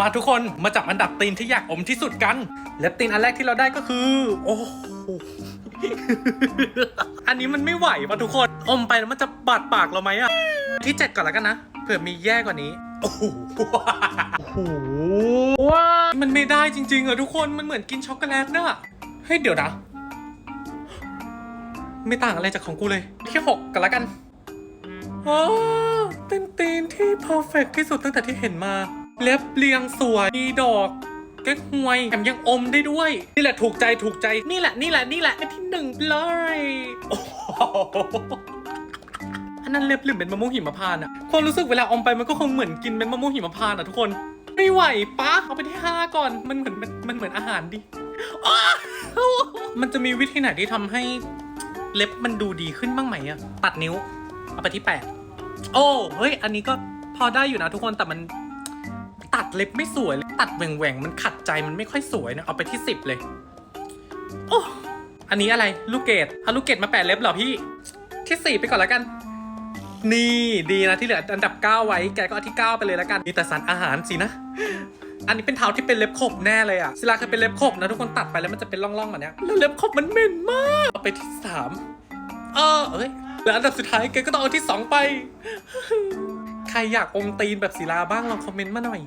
มาทุกคนมาจับอันดับตีนที่อยากอมที่สุดกัน และตีนอันแรกที่เราได้ก็คือ โอ้โหอันนี้มันไม่ไหวว่ะทุกคน อมไปแล้วมันจะบาดปากเราไหมอะที่เจ็ดก่อนแล้วกันนะเผื่อมีแย่กว่านี้โอ้โหโอ้โหว้ามันไม่ได้จริงๆอะทุกคนมันเหมือนกินช็อกโกแลตน่ะเฮ้ยเดี๋ยวนะ ไม่ต่างอะไรจากของกูเลยที่หกกันแล้วกันอ๋อเป็นตีนที่เพอร์เฟกที่สุดตั้งแต่ที่เห็นมา เล็บเรียงสวย มีดอกแก้หวยแถมยังอมได้ด้วย นี่แหละถูกใจถูกใจนี่แหละนี่แหละนี่แหละเป็นที่หนึ่งเลยโอ้โหอันนั้นเล็บหรือเป็นมะม่วงหิมพานต์อะความรู้สึกเวลาอมไปมันก็คงเหมือนกินเป็นมะม่วงหิมพานต์อะทุกคน ไม่ไหวปะเอาไปที่ห้าก่อนมันเหมือนมันมันเหมือนอาหารดิอ้าวมันจะมีวิธีไหนที่ทำให้เล็บมันดูดีขึ้นบ้างไหมอะตัดนิ้ว เอาไปที่แปดโอ้เฮ้ย อันนี้ก็พอได้อยู่นะทุกคนแต่มัน ตัดเล็บไม่สวยเลยตัดแหว่งแหว่งมันขัดใจมันไม่ค่อยสวยนะเอาไปที่สิบเลย โอ้อันนี้อะไรลูกเกดเอาลูกเกดมาแปะเล็บเหรอพี่ ที่สี่ไปก่อนแล้วกัน นี่ดีนะที่เหลืออันดับเก้าไว้แกก็เอาที่เก้าไปเลยแล้วกันมีแต่สารอาหารสินะอันนี้เป็นเท้าที่เป็นเล็บขบแน่เลยอะศิลาเคยเป็นเล็บขบนะทุกคนตัดไปแล้วมันจะเป็นร่องๆแบบเนี้ยแล้วเล็บขบมันเหม็นมากเอาไปที่สามเออเอ้ยแล้วอันดับสุดท้ายแกก็ต้องเอาที่สองไป ใครอยากอมตีนแบบศิลาบ้างลองคอมเมนต์มาหน่อย